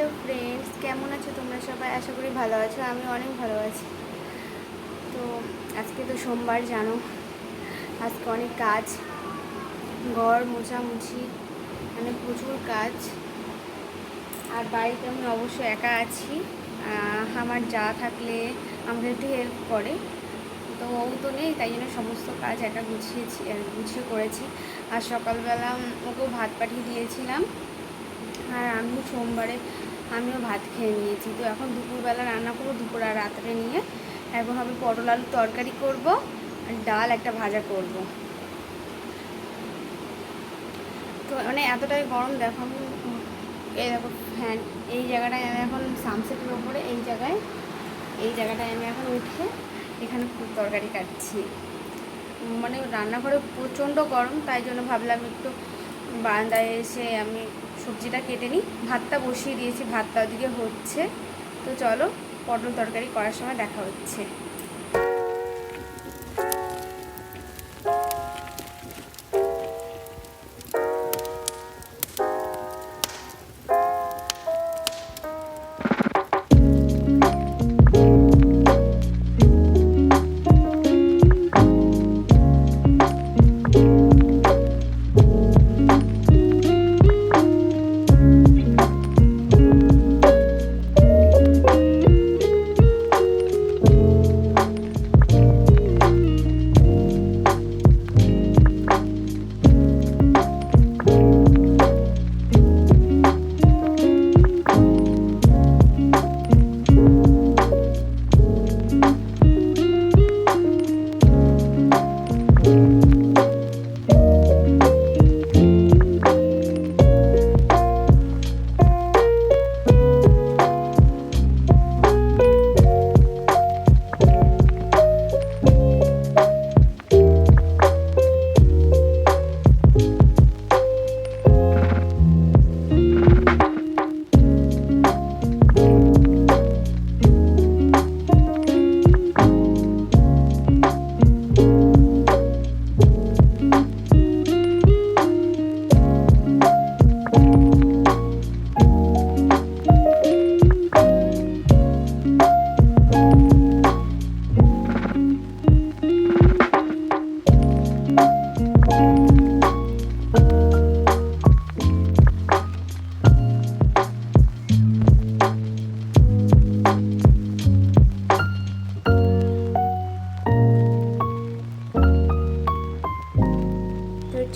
Hello friends কেমন আছো তোমরা সবাই? আশা করি ভালো আছো, আমি অনেক ভালো আছি। তো আজকে তো সোমবার, জানো? আজকে অনেক কাজ, ঘর মোছামুছি মানে প্রচুর কাজ। আর বাড়িতে আমি অবশ্য একা আছি। আমার যা থাকলে আমাকে একটু হেল্প করে। তো ও তো নেই, তাই জন্য সমস্ত কাজ একা গুছিয়েছি গুছিয়ে করেছি। আর সকালবেলা ওকেও ভাত পাঠিয়ে দিয়েছিলাম। আর আমি সোমবারে, আমিও ভাত খেয়ে নিয়েছি। তো এখন দুপুরবেলা রান্না করব, দুপুর আর রাত্রে নিয়ে। এখন হবে পটল আলুর তরকারি করব, আর ডাল একটা ভাজা করব। তো মানে এতটাই গরম, দেখো আমি, এই দেখো ফ্যান এই জায়গাটায় আমি এখন সানসেটের ওপরে এই জায়গায়, এই জায়গাটায় আমি এখন উঠে এখানে তরকারি কাটছি। মানে রান্নাঘরে প্রচণ্ড গরম, তাই জন্য ভাবলাম একটু বারান্দায় এসে আমি সবজিটা কেটে নিই। ভাতটা বসিয়ে দিয়েছি, ভাতটা ওদিকে হচ্ছে। তো চলো পটল তরকারি করার সময় দেখা হচ্ছে।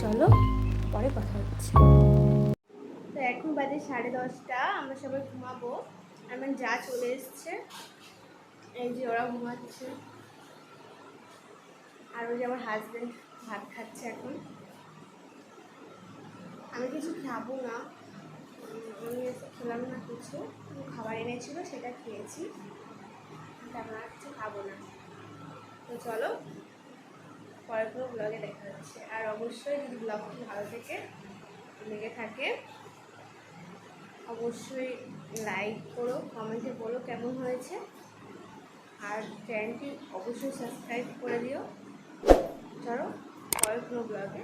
চলো, পরে কথা হচ্ছে। তো এখন বাজে সাড়ে দশটা, আমরা সবাই ঘুমাবো। আমার যা চলে এসছে, এই যে ওরা ঘুমাচ্ছে। আর ওই যে আমার হাজব্যান্ড ভাত খাচ্ছে এখন। আমি কিছু খাব না। আমি খেলাম না কিছু। খাবার এনেছিল, সেটা খেয়েছি। তেমন আর কিছু খাব না। তো চলো পরের পুরো ব্লগে দেখা যাচ্ছে আর অবশ্যই যদি ব্লগটি ভালো থেকে লেগে থাকে, অবশ্যই লাইক করো কমেন্টে বলো কেমন হয়েছে। আর চ্যানেলটি অবশ্যই সাবস্ক্রাইব করে দিও। চলো, পরের কোনো ব্লগে